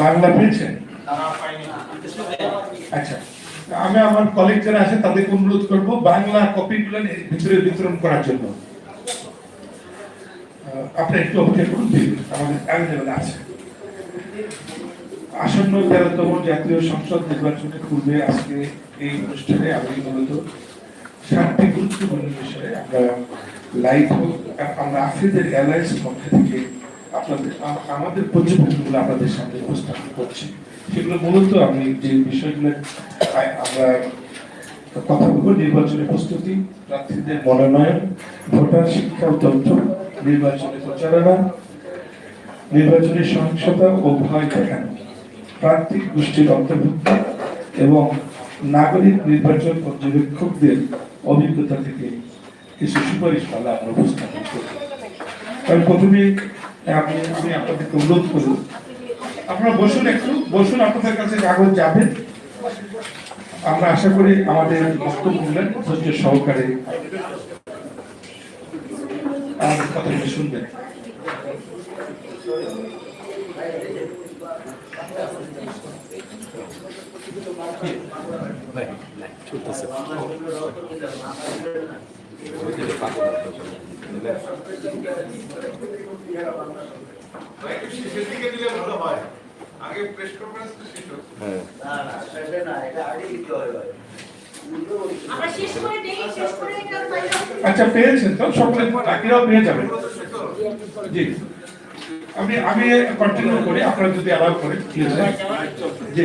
বাংলা পেয়েছেন আচ্ছা আমি আমার কলিগ যারা আছে তাদেরকে অনুরোধ করব বাংলা কপিগুলো ভিতরে বিতরণ করার জন্য। আপনি একটু অপেক্ষা করুন আমাদের অ্যাভেলেবেল আছে। আসন্ন তেরোতম জাতীয় সংসদ নির্বাচনের পূর্বে আজকে এই অনুষ্ঠানে আমি মূলত সাতটি গুরুত্বপূর্ণ বিষয়ে আমরা লাইভ আমরা আফ্রিদের অ্যালায়েন্স পক্ষ থেকে আপনাদের আমাদের পর্যবেক্ষণগুলো আপনাদের সামনে উপস্থাপন করছি। সেগুলো মূলত আমি যে বিষয়গুলো আমরা কথা বলব নির্বাচনের প্রস্তুতি, প্রার্থীদের মনোনয়ন, ভোটার শিক্ষা ও তথ্য, নির্বাচনী প্রচারণা, নির্বাচনী সহিংসতা ও ভয় দেখানো, প্রার্থী গোষ্ঠীর অন্তর্ভুক্ত এবং নাগরিক নির্বাচন পর্যবেক্ষকদের অভিজ্ঞতা থেকে কিছু সুপারিশ পালা আমরা উপস্থাপন করি আমি প্রথমে আমি আমি আপনাদেরকে অনুরোধ করব আপনারা বসুন একটু বসুন আপনাদের কাছে কাগজ যাবে আমরা আশা করি আমাদের বক্তব্যগুলো ধৈর্য সহকারে আমাদের কথাগুলো শুনবেন দিলে আচ্ছা পেয়েছেন তো? সকলে পেয়ে জি। আমি আমি কন্টিনিউ করি, আপনারা যদি অ্যালাউ করেন প্লিজ জি।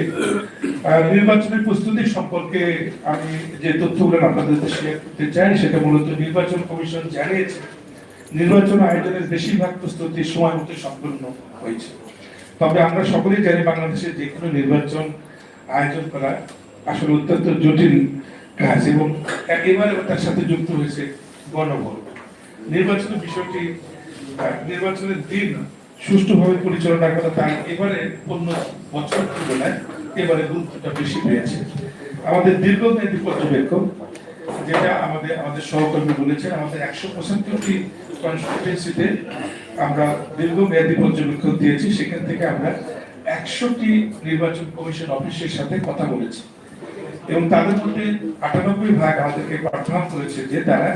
নির্বাচনের প্রস্তুতি সম্পর্কে আমি যে তথ্যগুলো আপনাদের শেয়ার করতে চাই, সেটা মূলত নির্বাচন কমিশন জানিয়েছে। নির্বাচন আয়োজনের বেশিরভাগ প্রস্তুতি সময় মতো সম্পূর্ণ হয়েছে। তবে আমরা সকলেই জানি বাংলাদেশে যে কোনো নির্বাচন আয়োজন করা আসলে অত্যন্ত জটিল কাজ এবং একেবারে তার সাথে যুক্ত হয়েছে গণভোট। নির্বাচনের বিষয়টি নির্বাচনের দিন সুষ্ঠুভাবে পরিচালনা করা তার এবারে অন্য বছর তুলনায় এবারে গুরুত্বটা বেশি পেয়েছে আমাদের দীর্ঘমেয়াদী পর্যবেক্ষক যেটা আমাদের আমাদের সহকর্মী বলেছেন, আমাদের একশো পঁচাত্তরটি কনস্টিটুয়েন্সিতে আমরা দীর্ঘমেয়াদী পর্যবেক্ষক দিয়েছি। সেখান থেকে আমরা একশোটি নির্বাচন কমিশন অফিসের সাথে কথা বলেছি। এবং তাদের মধ্যে আটানব্বই ভাগ আমাদেরকে কনফার্ম করেছে যে তারা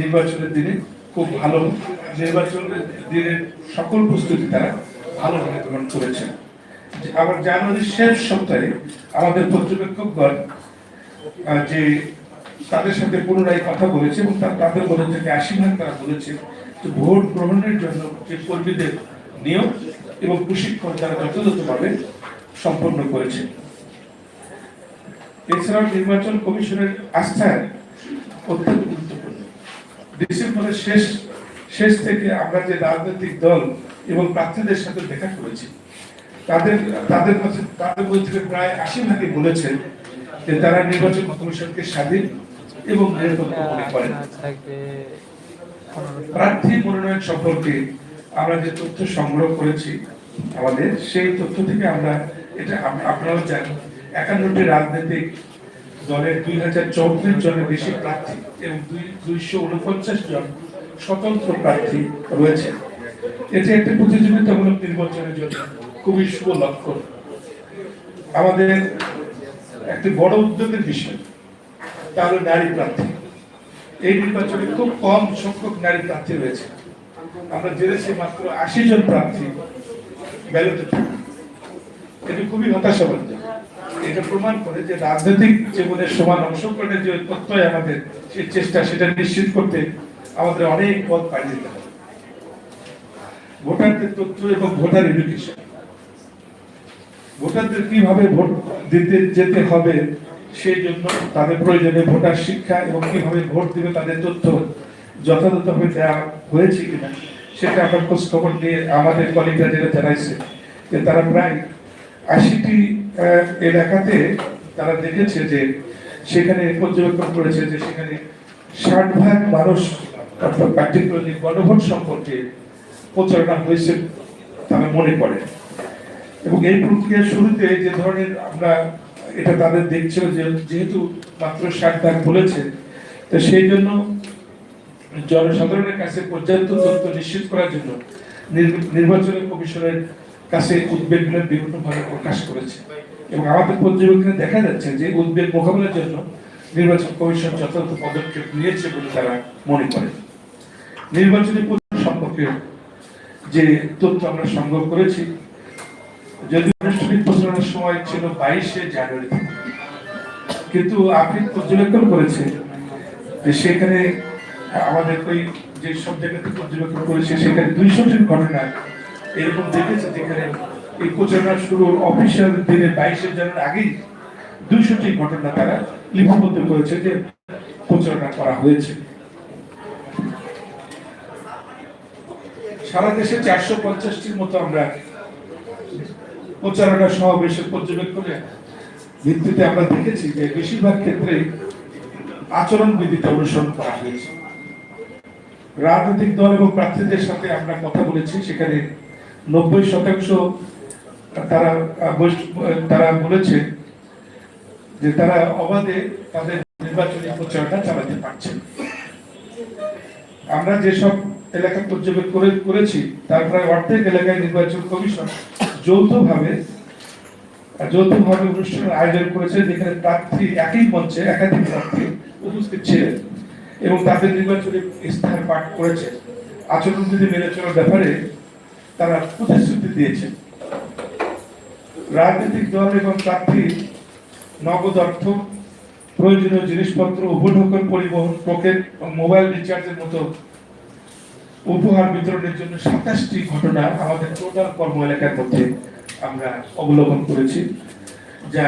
নির্বাচনের দিনে খুব ভালো নির্বাচনের দিনের সকল প্রস্তুতি তারা ভালোভাবে গ্রহণ করেছেন। আবার জানুয়ারির শেষ সপ্তাহে আমাদের পর্যবেক্ষকগণ যে তাদের সাথে পুনরায় কথা বলেছে এবং তা- তাদের মধ্যে থেকে আশি ভাগ তারা বলেছে যে ভোট গ্রহণের জন্য যে কর্মীদের নিয়োগ এবং প্রশিক্ষণ তারা যথাযথভাবে সম্পন্ন করেছে। এছাড়াও নির্বাচন কমিশনের আস্থায় অত্যন্ত গুরুত্বপূর্ণ। ডিসেম্বরের শেষ শেষ থেকে আমরা যে রাজনৈতিক দল এবং প্রার্থীদের সাথে দেখা করেছি, তাদের তাদের মধ্যে তাদের মধ্যে প্রায় আশি ভাগে বলেছেন যে তারা নির্বাচন কমিশনকে স্বাধীন এবং প্রার্থী মনোনয়ন সম্পর্কে আমরা যে তথ্য সংগ্রহ করেছি আমাদের সেই তথ্য থেকে আমরা এটা আপ- আপনারাও জানেন একান্নটি রাজনৈতিক দলের দুই হাজার চৌত্রিশ জনের বেশি প্রার্থী এবং দুই দুইশো উনপঞ্চাশ জন স্বতন্ত্র প্রার্থী রয়েছে। এটি একটি প্রতিযোগিতামূলক নির্বাচনের জন্য খুবই শুভ লক্ষণ। আমাদের একটি বড় উদ্যোগের বিষয় তা হলো নারী প্রার্থী। এই নির্বাচনে খুব কম সংখ্যক নারী প্রার্থী রয়েছে। আমরা জেনেছি মাত্র আশি জন প্রার্থী খুবই এটা প্রমাণ করে যে রাজনৈতিক জীবনের সমান অংশগ্রহণের যে আমাদের চেষ্টা, সেটা নিশ্চিত করতে আমাদের অনেক পথ পাড়ি দিতে হবে। ভোটারদের তথ্য এবং ভোটার এডুকেশন ভোটারদের কীভাবে ভোট দিতে যেতে হবে সেই জন্য তাদের প্রয়োজনে ভোটার শিক্ষা এবং কীভাবে ভোট দিবে তাদের তথ্য যথাযথভাবে দেওয়া হয়েছে কিনা, সেটা আমরা খোঁজ খবর নিয়ে আমাদের কলিগরা যেটা জানাইছে যে তারা প্রায় আশিটি এলাকাতে তারা দেখেছে যে সেখানে পর্যবেক্ষণ করেছে যে সেখানে ষাট ভাগ মানুষ অর্থাৎ পার্টিকুলারলি গণভোট সম্পর্কে প্রচারণা হয়েছে তারা মনে করে। এবং এই প্রক্রিয়ার শুরুতে যে ধরনের আমরা এটা তাদের দেখছিল যে যেহেতু মাত্র ষাট ভাগ বলেছে, তো সেই জন্য জনসাধারণের কাছে পর্যাপ্ত তথ্য নিশ্চিত করার জন্য নির্ব- নির্বাচনী কমিশনের কাছে উদ্বেগগুলো বিভিন্নভাবে প্রকাশ করেছে। এবং আমাদের পর্যবেক্ষণে দেখা যাচ্ছে যে উদ্বেগ মোকাবিলার জন্য নির্বাচন কমিশন যথাযথ পদক্ষেপ নিয়েছে বলে তারা মনে করে। নির্বাচনী সম্পর্কে যে তথ্য আমরা সংগ্রহ করেছি যদি আনুষ্ঠানিক প্রচারণার সময় ছিল বাইশে জানুয়ারি, কিন্তু আপনি পর্যবেক্ষণ করেছেন যে সেখানে আমাদের ওই যে সব জায়গাতে পর্যবেক্ষণ করেছে, সেখানে দুইশোটির ঘটনা এরকম দেখেছে, যেখানে এই প্রচারণা শুরুর অফিসিয়াল দিনে বাইশে জানুয়ারি আগেই দুইশোটি ঘটনা তারা লিপিবদ্ধ করেছে যে প্রচারণা করা হয়েছে। সারা দেশে চারশো পঞ্চাশটির মতো আমরা প্রচারণা সমাবেশের পর্যবেক্ষণে ভিত্তিতে আমরা দেখেছি যে বেশিরভাগ ক্ষেত্রে আচরণ বিধিতে অনুসরণ করা হয়েছে। রাজনৈতিক দল এবং প্রার্থীদের সাথে আমরা কথা বলেছি, সেখানে নব্বই শতাংশ তারা তারা বলেছে যে তারা অবাধে তাদের নির্বাচনী প্রচারণা চালাতে পারছেন আমরা যেসব এলাকা পর্যবেক্ষণ করে, করেছি, তার প্রায় অর্ধেক এলাকায় নির্বাচন কমিশন যৌথভাবে যৌথভাবে অনুষ্ঠানের আয়োজন করেছে, যেখানে প্রার্থী একই মঞ্চে, একাধিক প্রার্থী উপস্থিত ছিলেন এবং তাদের নির্বাচনী ইস্তাহার পাঠ করেছে। আচরণ আচরণবিধি মেনে চলার ব্যাপারে তারা প্রতিশ্রুতি দিয়েছে রাজনৈতিক দল এবং প্রার্থী নগদ অর্থ, প্রয়োজনীয় জিনিসপত্র উপঢৌকন পরিবহন পকেট এবং মোবাইল রিচার্জের মতো উপহার বিতরণের জন্য সাতাশটি ঘটনা আমাদের টোটাল কর্ম এলাকার মধ্যে আমরা অবলম্বন করেছি যা